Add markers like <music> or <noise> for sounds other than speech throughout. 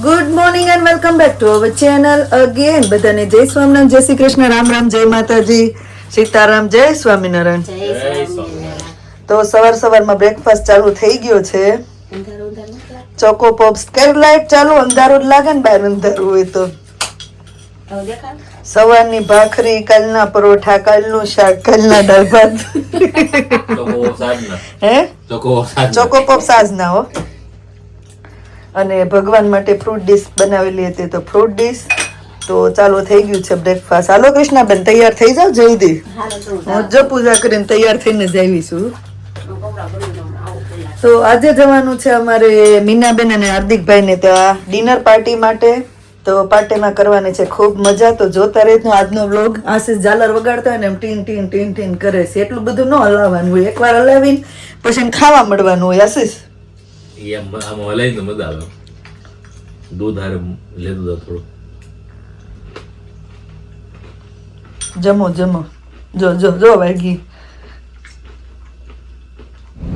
Good morning and welcome back to our channel again બધાને જય સ્વામિનારાયણ જય શ્રી કૃષ્ણ. રામ રામ જય માતાજી. સીતારામ જય સ્વામિનારાયણ. તો સવાર સવારમાં બ્રેકફાસ્ટ ચાલુ થઈ ગયો છે. ચોકો પોપ્સ કેમ લાઈટ ચાલુ અંધારું જ લાગે ને બહાર અંધારું હોય તો. સવારની ભાખરી કાલના પરોઠા કાલનું શાક કાલના દાળ ભાત. હે? ચોકો સાંજના ચોકો પોપ સાજના હો. અને ભગવાન માટે ફ્રૂટ ડીશ બનાવેલી હતી તો ફ્રૂટ ડીશ તો ચાલુ થઈ ગયું છે બ્રેકફાસ્ટ હાલો કૃષ્ણાબેન તૈયાર થઈ જાવ જલ્દી. હું જો પૂજા કરીને તૈયાર થઈને જ આવી છું. તો આજે જવાનું છે અમારે મીનાબેન અને હાર્દિકભાઈ ને ત્યાં ડિનર પાર્ટી માટે. તો પાર્ટીમાં કરવાની છે ખૂબ મજા. તો જોતા રહેજો આજનો વ્લોગ આશીષ ઝાલર વગાડતા હોય ને એમ ટીન ટીન ટીન ટીન કરે છે. એટલું બધું ન હલાવવાનું હોય. એકવાર હલાવીને પછી ખાવા મળવાનું હોય. આશીષ? ઈ આમ આમ હલાઈને તો મજા આવે. દૂધ હારે લેતું જાવ થોડું જમો જમો. જો જો જો વાગી.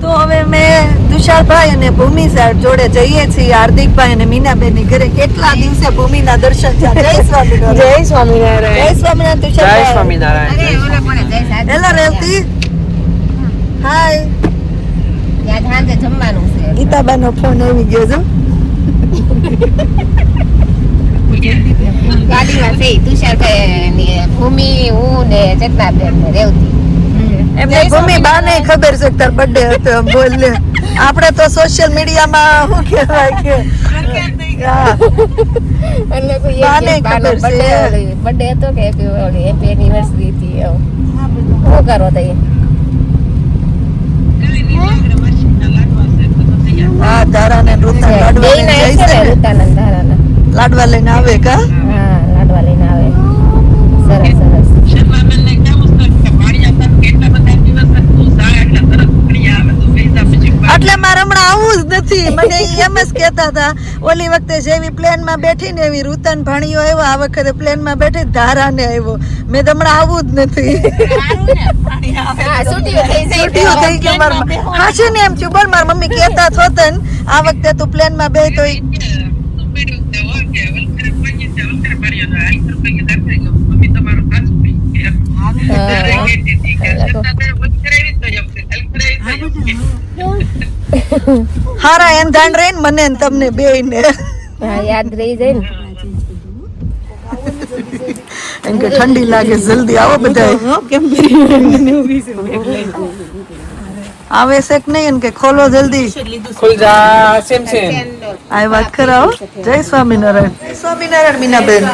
તો હવે મેં તુષારભાઈ અને ભૂમિ સાહેબ જોડે જઈએ છીએ હાર્દિકભાઈ અને મીનાબેનની ઘરે. કેટલા દિવસે ભૂમિના દર્શન થયા? જય સ્વામિનારાયણ. જય સ્વામિનારાયણ. જય સ્વામિનારાયણ જય તુષારભાઈ સ્વામિનારાયણ. હેલો રેવતી. હાય ત્યાં સાંજે જમવાનું છે. ગીતાબા નો ફોન આવી ગયો છે. ગાડીમાં છે તુષાર ભૂમિ હું ને ચેતનાબેન ને રેવતી. એમને ભૂમિ બા ને ખબર છે કે તાર બર્થડે હતો બોલ આપણે તો સોશિયલ મીડિયામાં શું કહેવાય કે? હા. એટલે કોઈ બાને ખબર છે. birthday- birthday હતો કે હેપી હેપી એનિવર્સરી હતી એવું શું કરો તઈ હા ધારા ને રૂતા લાડવા લઈને જાય છે છે ને? ધારાના. લાડવા લઈને આવે કા? હા લાડવા લઈને આવે. સરસ સરસ એટલે મારે હમણાં આવું જ નથી. મને એમ જ કહેતા હતા ઓલી વખતે જેવી પ્લેનમાં બેઠી ને એવી રૂતન ભાણીઓ આવ્યો આ વખતે પ્લેનમાં બેઠી ધારા ને આવ્યો. મેં તો હમણાં આવું જ નથી. હા છે થઈ જાય છૂટીઓ થઈ ગઈ ને એમ થયું. બોલ મારા મમ્મી કહેતા હોતા આ વખતે તું પ્લેનમાં બે તો ઈ- હારા એમ ધાન રહે ને મને ને તમને બે ને. હા યાદ રહી જાય ને. એમ કે ઠંડી લાગે જલ્દી આવો બધા આવે છે કે નહીં એમ કે ખોલો જલ્દી. ખુલ જા સેમ સેમ. આ વાત કરાવો. જય સ્વામિનારાયણ. જય સ્વામિનારાયણ મીનાબેન.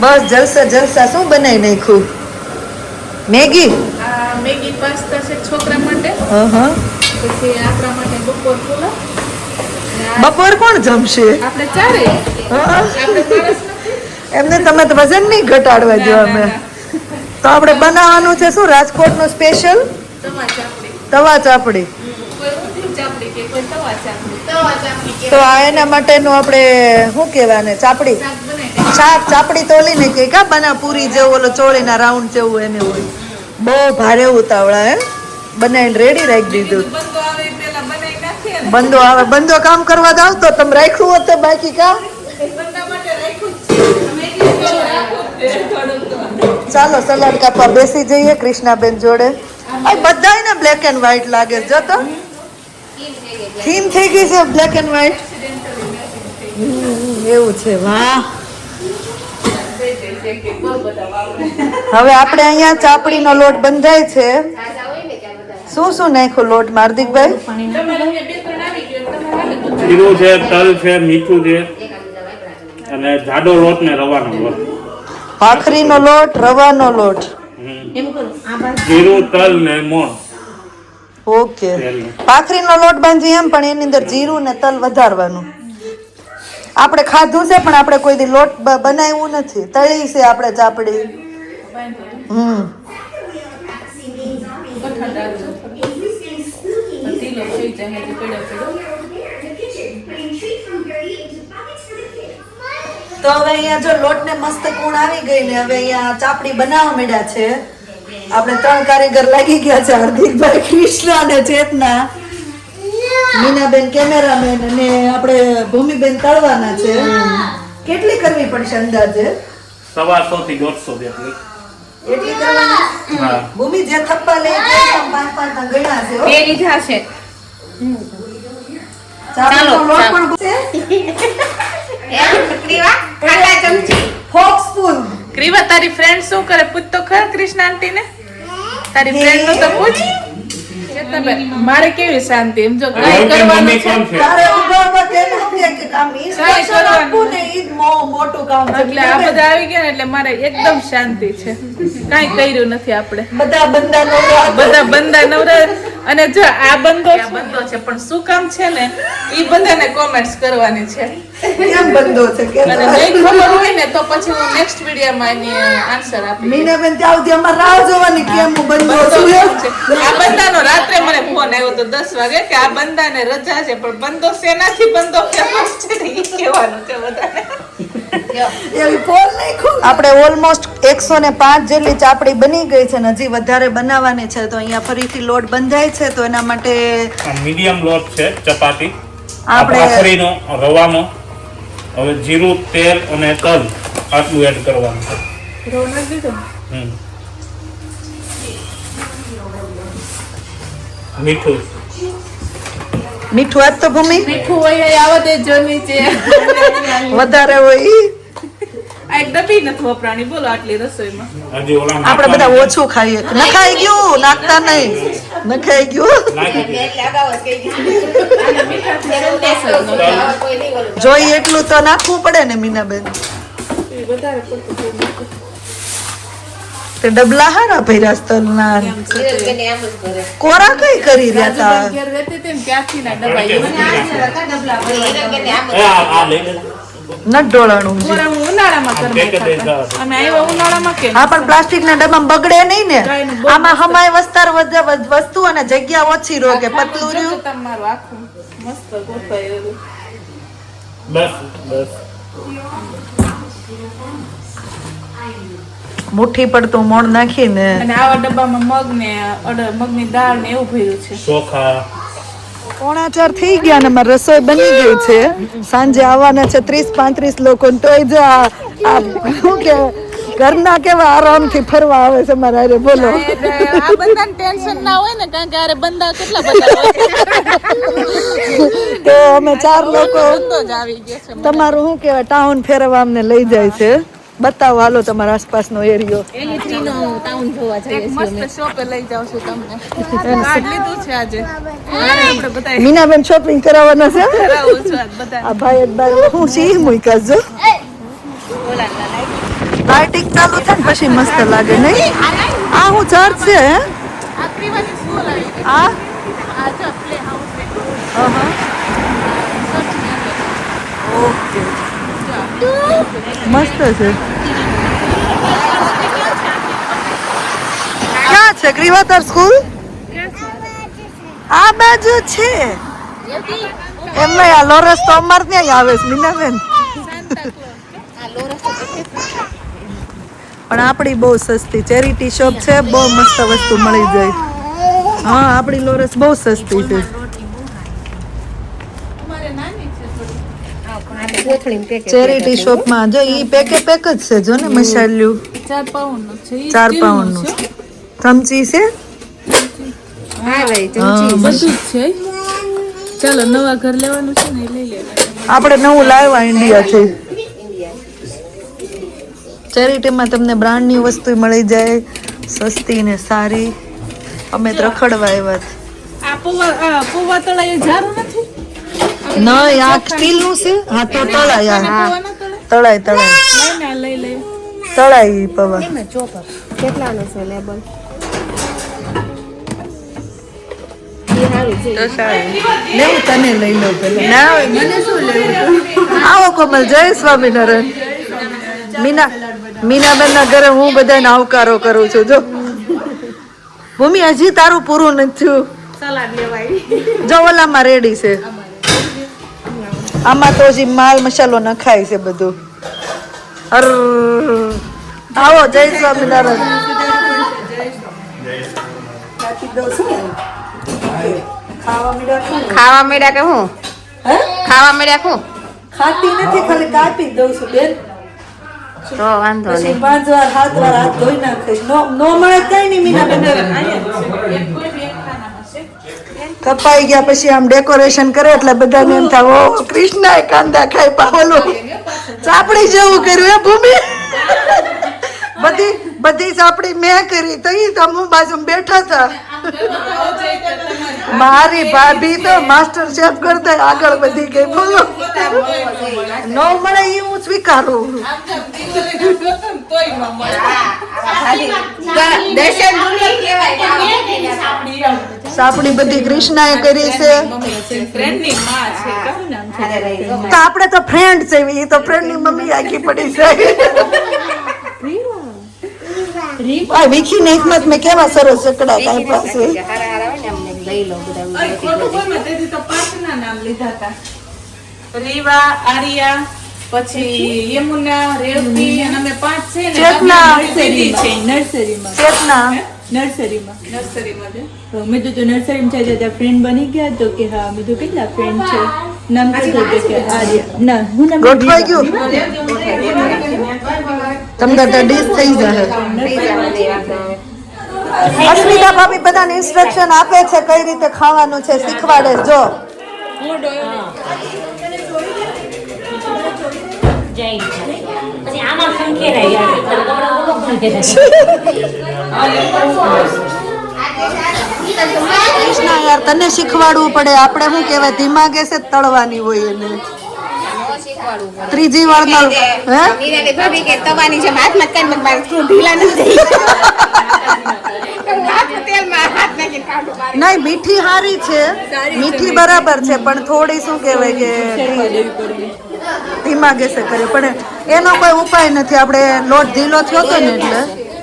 બસ જલસા જલસા શું બનાવી નાખ્યું? મેગી? આ મેગી પાસ્તા છે છોકરા માટે. પછી આપણા માટે બપોર પુલાવ. બપોર કોણ જમશે? આપણે ચારે. એમને તમે તો વજન નહીં ઘટાડવા જો અમે. તો આપણે બનાવવાનું છે શું? રાજકોટનું સ્પેશિયલ તવા ચાપડી તવા ચાપડી. કોઈ ઊંધિયું ચાપડી કે કોઈ તવા ચાપડી તવા ચાપડી કે તો આ એના માટેનું આપણે શું કહેવાને? ચાપડી? શાક ચાપડી તોલીને કે કા બના પૂરી જેવું ઓલો ચોળીના રાઉન્ડ જેવું એને હોય. બહુ ભારે ઉતાવળા, હે? બનાવીને રેડી રાખી દીધું. બંધો આવે ને બંધો કામ કરવા જાવ તો તમે રાખ્યું હોત બાકી કામ ચાલો, સલાડ કાપવા બેસી જઈએ કૃષ્ણાબેન જોડે. આ બધાયને બ્લેક એન્ડ વ્હાઈટ લાગે, જો તો. થીમ થઈ ગઈ છે બ્લેક એન્ડ વ્હાઈટ એવું છે, વાહ. હવે આપણે અહીંયા ચાપડીનો લોટ બંધાય છે. શું શું નાખ્યું લોટ હાર્દિકભાઈ તો જીરું છે તલ છે મીઠું છે. અને જાડો લોટ ને રવાનો લોટ. ભાખરીનો લોટ રવાનો લોટ. જીરું તલ ને મોણ. ઓકે. ભાખરીનો લોટ બાંધી એમ પણ એની અંદર જીરું ને તલ વધારવાનું. આપણે ખાધું છે, પણ આપણે કોઈ દી લોટ બનાવ્યું નથી. તળી છે આપણે ચાપડી. હમ. તો હવે અહીંયા જો લોટ ને મસ્ત કુણ આવી ગઈ ને, હવે અહીંયા ચાપડી બનાવવા માંડ્યા છે. આપણે ત્રણ કારીગર લાગી ગયા છે, હાર્દિકભાઈ, કૃષ્ણ અને ચેતના. મીનાબેન કેમેરામેન અને આપણે ભૂમિબેન તળવાના છે. કેટલી કરવી પડશે અંદાજે? સવાસો થી દોઢસો જેટલી એટલી કરવાની? ભૂમિ જે થપ્પા લે પાંચ પાંચ ના ગણ્યા છે બે લીધા છે ચાવલનો લોટ પણ ક્રીવા? ખાટા ચમચી. ફોક સ્પૂન ક્રીવા તારી ફ્રેન્ડ શું કરે? પૂછ તો ખર કૃષ્ણ આંટી ને. તારી ફ્રેન્ડનું તો પૂછ. મારે કેવી શાંતિ? એમ જો કઈ કરવાનું છે. તારે ઊભા કેમ કે કામ instruction કરવાનું. ને ઈ મો- મોટું કામ છે. એટલે આ બધા આવી ગયા ને એટલે મારે એકદમ શાંતિ છે. કાઈ કર્યું નથી આપણે. બધા બંદા નવરા બધા બંદા નવરા અને જો આ બંદો છે બંદો છે પણ શું કામ છે ને? એ બધાને કોમેન્ટ્સ કરવાની છે. કેમ બંધો છે? કે અને નહીં ખબર હોય ને તો પછી હું નેક્સ્ટ વિડીયોમાં એની આન્સર આપી મીનાબેન ત્યાં સુધી અમાર રાહ જોવાની કેમ હું બંધો બંદો છું. આ બંદાનો રાત્રે મને ફોન આવ્યો તો દસ વાગે કે આ બંદાને રજા છે પણ બંદો સેનાથી બંદો ફેમસ છે <laughs> એ કહેવાનું છે બધાને. આપણે ઓલમોસ્ટ એકસો ને પાંચ જેટલી ચાપડી બની ગઈ છે ને હજી વધારે બનાવવાની છે તો અહીંયા ફરીથી લોટ બંધાય છે તો એના માટે મીડિયમ લોટ છે ચપાતી આપણે- રવાનો. હવે જીરું તેલ અને તલ આટલું એડ કરવાનું છે. હમ. મીઠું. મીઠું આજ તો ભૂમિ? મીઠું હોય એ તે જો નીચે વધારે હોય ઈ. આ એક ડબ્બી નથી વપરાણી. બોલો આટલી રસોઈમાં. આપણે બધા ઓછું ખાઈએ. નખાઈ ગયું નાખતા નહીં. નખાઈ ગયું. જોઈએ જોઈ એટલું તો નાખવું પડે ને મીનાબેન. તે ડબલા હારા ભર્યા સ્તરના કોરા. કઈ કરી રહ્યા હતા ને ના ડબ્બા. ન કોરા હું હા પણ પ્લાસ્ટિક ના ડબ્બામાં બગડે નહીં ને. આમાં હમાય વસ્તાર વસ્તુ અને જગ્યા ઓછી રોકે. પતલું રહ્યું. તમારું આખું મસ્ત ગોઠવાયેલું બસ બસ. મુઠ્ઠી પડતું મોણ નાખીને અને આવા ડબ્બામાં મગ ને મગની દાળ ને એવું ભર્યું છે. ચોખા. પોણા ચાર થઈ ગયા ને મારી રસોઈ બની ગઈ છે. સાંજે આવવાના છે ત્રીસ પાંત્રીસ લોકો તોય જ આ શું કે ઘરના કેવા આરામથી ફરવા આવે છે મારા અરે બોલો. આ ટેન્શન ના હોય ને કારણ કે અરે બંદા કેટલા બધા તો અમે ચાર લોકો તમારું શું કહેવાય ટાઉન ફેરવા અમને લઈ જાય છે. બતાવો હાલો તમારા આસપાસનો એરિયો. મસ્ત શોપે લઈ જાવ છું તમને કાર્ડ લીધું છે આજે. મીનાબેન શોપિંગ કરાવવાના છે? છું આ ભાઈ એક બાર હું સિંહ મૂક્યા જો લાઇટિંગ ચાલુ થાય ને પછી મસ્ત લાગે નહીં? આ હું ચર્ચ છે આ જો પ્લે હાઉસ અહં. ઓકે છે ક્યાં છે ગ્રીવાતર સ્કૂલ આ બાજુ છે એમ નહીં આ લોરસ તો અમાર ત્યાં આવે છે મીનાબેન પણ આપણી બહુ સસ્તી ચેરિટી શોપ છે બહુ મસ્ત વસ્તુ મળી જાય હા આપણી લોરસ બહુ સસ્તી છે ચેરિટી શોપમાં જો ઈ પેકે પેક જ છે જો ને મસાલ્યું. ચાર પાઉન્ડનું છે ચાર પાઉન્ડનું ચમચી છે? હા ભાઈ હા, બધું છે. ચાલો નવા ઘર લેવાનું છે ને લઈ લેવાનું આપણે નવું લાવ્યા ઇન્ડિયાથી ચેરિટીમાં તમને બ્રાન્ડની વસ્તુ મળી જાય સસ્તી ને સારી. અમે ત્રખડવા આવ્યા હતા. આ પૌવા આ પૌવા જારું નથી? નહીં આ સ્ટીલનું છે? હા તો તળાય આ. ના તળાય તળાય. લઈ લઈ. તળાય પવન પવા. કેટલાનું છે લેબલ? લેવું તને લઈ લો પેલા. ના હોય. મને શું લેવું આવો કોમલ જય સ્વામિનારાયણ. મીના મીનાબેન ના ઘરે હું બધાને આવકારો કરું છું જો. ભૂમિ હજી તારું પૂરું નથી થયું. જો ઓલામાં રેડી છે. આમાં તો હજી માલ મસાલો નખાય છે બધું. અર આવો જય સ્વામિનારાયણ. ખાવા મળ્યા ખાવા મળ્યા કે હું? હે? ખાવા મળ્યા હું? ખાતી નથી ખાલી કાપી જ દઉં છું બેન. તો વાંધો નહીં. પાંચ વાર સાત વાર હાથ ધોઈ નાખીશ નો નો મળે કઈ નહીં મીના બેન કપાઈ ગયા પછી આમ ડેકોરેશન કરે એટલે બધાને એમ થાય ઓ કૃષ્ણ કાંદા ખાઈ પાવલો ચાપડી જેવું કર્યું એ ભૂમિ. બધી બધી ચાપડી મેં કરી, તો એ તો હું બાજુ બેઠા હતા. મારી ભાભી તો માસ્ટર શેફ કરતા આગળ વધી ગઈ, બોલો. ન મળે એ હું સ્વીકારું. સાપડી બધી કૃષ્ણાએ કરી છે. ફ્રેન્ડની. તો આપણે તો ફ્રેન્ડ છે એ તો ફ્રેન્ડની મમ્મી આગી પડી છે. આ વિખી ને એકમત મેં કેવા સરસ ચકડા કાપ્યા પાસે હારા હારા ને અમને લઈ લો બધા નામ લીધા હતા. રીવા આર્યા પછી યમુના રેવતી અને અમે પાંચ છે ને ચેતના. નર્સરી છે. નર્સરીમાં. ચેતના? નર્સરીમાં. નર્સરીમાં મેં તો નર્સરીમાં છે ત્યાં ફ્રેન્ડ બની ગયા તો કે હા મેં તો કેટલા ફ્રેન્ડ છે. ગોઠવાઈ ગયું. તમને તો ડીશ થઈ જશે. અસ્મિતા ભાભી બધાને ઇન્સ્ટ્રક્શન આપે છે કઈ રીતે ખાવાનું છે શીખવાડે. જો. પછી આમાં <laughs> યાર કૃષ્ણ તને શીખવાડવું પડે. આપણે શું કહેવાય? ધીમા ગેસે જ તળવાની હોય એને. ત્રીજી વાર નળ હે? ભાભી કે તવાની જેમ ઢીલા. નહીં મીઠી હારી છે. મીઠી બરાબર છે પણ થોડી શું કહેવાય કે ધીમા ગેસે કરે. પણ એનો કોઈ ઉપાય નથી. આપણે લોટ ઢીલો થયો હતો ને એટલે.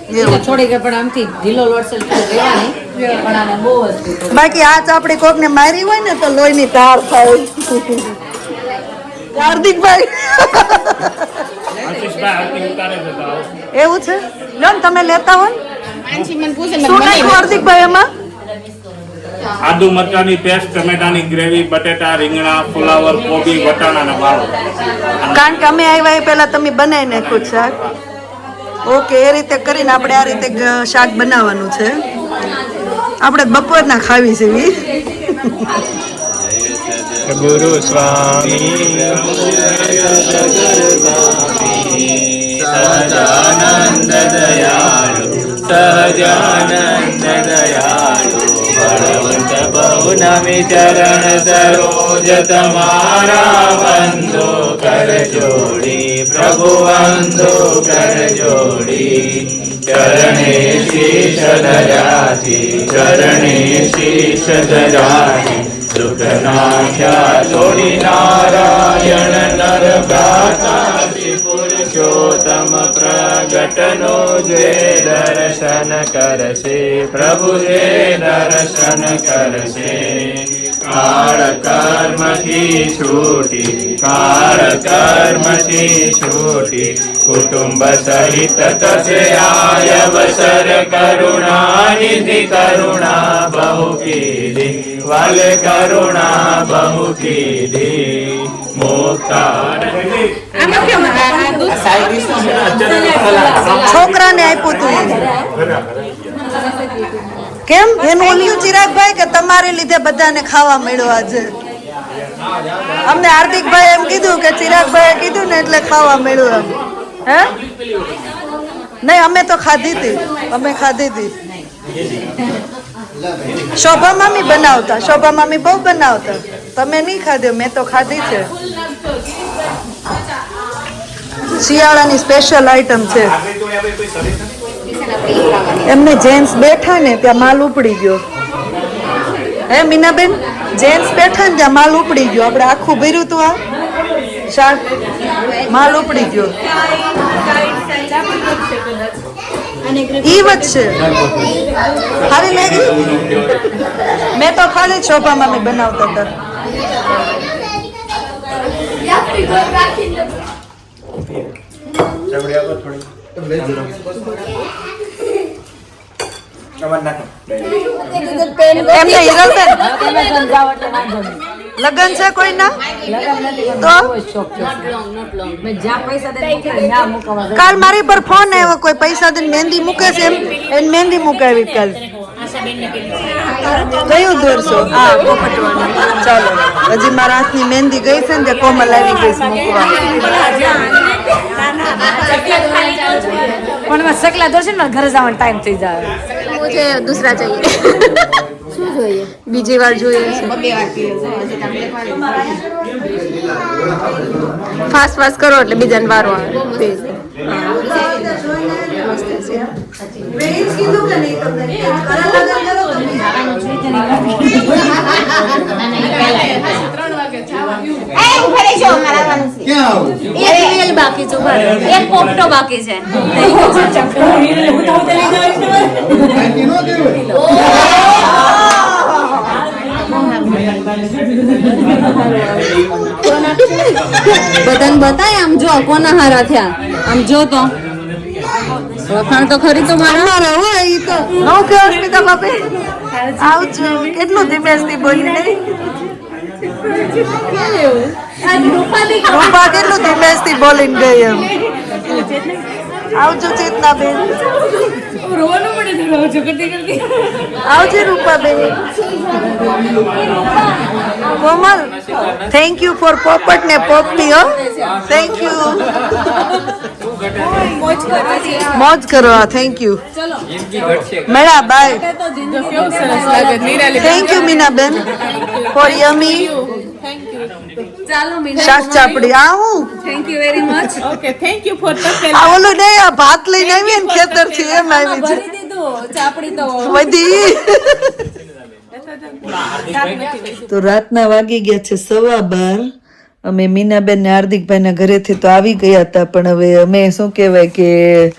એવું થોડીક પણ આમથી ઢીલો લોટસેલ રહેવાની પણ આને બહુ જ બાકી આ ચાપડી કોક ને મારી હોય ને તો લોહીની ધાર થાય. હાર્દિકભાઈ એવું છે? લો ને તમે લેતા હો ને. માનસી મને પૂછે ને શું મને નાખ્યું હાર્દિકભાઈ એમાં? આદુ મરચાની પેસ્ટ ટમેટાની ગ્રેવી બટેટા રીંગણા ફુલાવર કોબી વટાણાના બાળો કારણ કે અમે આવ્યા એ પહેલા તમે બનાવી નાખ્યું શાક. ઓકે એ રીતે કરીને આપણે આ રીતે શાક બનાવવાનું છે. આપણે બપોરના ખાવી છે ગુરુ સ્વામી. સહજાનંદ દયાળુ સહજાનંદ દયાળુ બળવંત બહુ નમી ચરણ સરોજ તમારા બંધો કર જોડી પ્રભુ બંધો કર જોડી ચરણે શીશ દયાથી ચરણે શીશ દયાથી દુઃખનાખ્યા જોડી નારાયણ નર ભ્રાતા પુરુષોત્તમ दर्शन करसे। प्रभु जे दर्शन करसे। कार करषे काळकर्मसि छोटी कुटुम्ब सहितयवसर करुणानिधि करुणा निधि करुणा बहु की दी वल करुणा बहु की दी છોકરાને આપ્યું તું. કેમ? એનું ઓલિયું ચિરાગભાઈ કે તમારે લીધે બધાને ખાવા મળ્યો આજે? અમને હાર્દિકભાઈ એમ કીધું કે ચિરાગભાઈએ કીધું ને એટલે ખાવા મળ્યું એમ. હે? નહીં અમે તો ખાધી હતી. અમે ખાધી હતી. શોભા મામી બનાવતા શોભા મામી બહુ બનાવતા. તમે નહીં ખાધો, મેં તો ખાધી છે. શિયાળાની સ્પેશિયલ આઈટમ છે. એમને જેન્ટ્સ બેઠા ને ત્યાં માલ ઉપડી ગયો. હે, મીનાબેન? જેન્ટ્સ બેઠા ને ત્યાં માલ ઉપડી ગયો. આપણે આખું ભર્યું તું આ? માલ ઉપડી ગયો. ઈ વચ્ચે સારી લાગી મેં તો ખાલી શોભા મામી બનાવતા હતા એમને હિરલબેન લગન છે કોઈ ના તો? કાલ મારી પર ફોન આવ્યો કોઈ પૈસા દઈને મહેંદી મૂકે છે એમ? એને મહેંદી મુકાવી કાલ. કયું દૂર હા પોપટવાના ચાલો. હજી મારા હાથની મહેંદી ગઈ છે ને તે કોમલ આવી ગઈ છે મૂકવા. પણ સકલા દોરશે ને ઘરે જવાનો ટાઈમ થઈ જાય. મુજે દૂસરા ચાહીએ જોઈએ. બીજી વાર જોઈએ છે. ફાસ્ટ ફાસ્ટ કરો એટલે બીજાને વારો આવે. બાકી છે એક પોપટો બાકી છે. બધાને બતાય આમ જો કોના હારા થયા? આમ જો તો. વખાણ તો ખરી તો મારા. હોય ઈ તો. નો કે અસ્મિતા બાપે? આવજો કેટલું ધીમેથી બોલી નહીં રૂપા કેટલું ધીમેથી બોલીને ગઈ એમ? આવજો ચેતના બેન આવજે રૂપા બેન કોમલ થેન્ક યુ ફોર પોપટ ને પોપટી હો. થેન્ક યુ મોજ કરો થેન્ક યુ મેળા bye thank you Meena ben for yummy શાક ચાપડી આ હું ઓકે થેન્ક યુ ફોર તકેલ આ ઓલું નહીં આ ભાત લઈને આવી ને ખેતરથી એમ આવી છે વધી. <laughs> તો રાતના વાગી ગયા છે સવા બાર. અમે મીનાબેન ને હાર્દિકભાઈના ઘરેથી તો આવી ગયા હતા પણ હવે અમે શું કહેવાય કે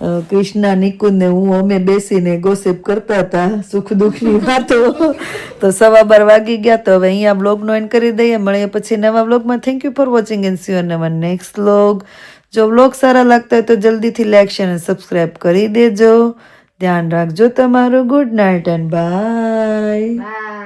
કૃષ્ણા નિકુંદ હું, અમે બેસીને ગોસિપ કરતા હતા, સુખ દુઃખની વાતો. તો સવા બાર વાગી ગયા, તો હવે અહીંયા બ્લોગનો એન્ડ કરી દઈએ. મળીએ પછી નવા બ્લોગમાં thank you for watching and see નવા નેક્સ્ટ બ્લોગ જો બ્લોગ સારા લાગતા હોય તો જલ્દીથી લાઈક શેર અને સબસ્ક્રાઈબ કરી દેજો. ધ્યાન રાખજો તમારું. Good night and by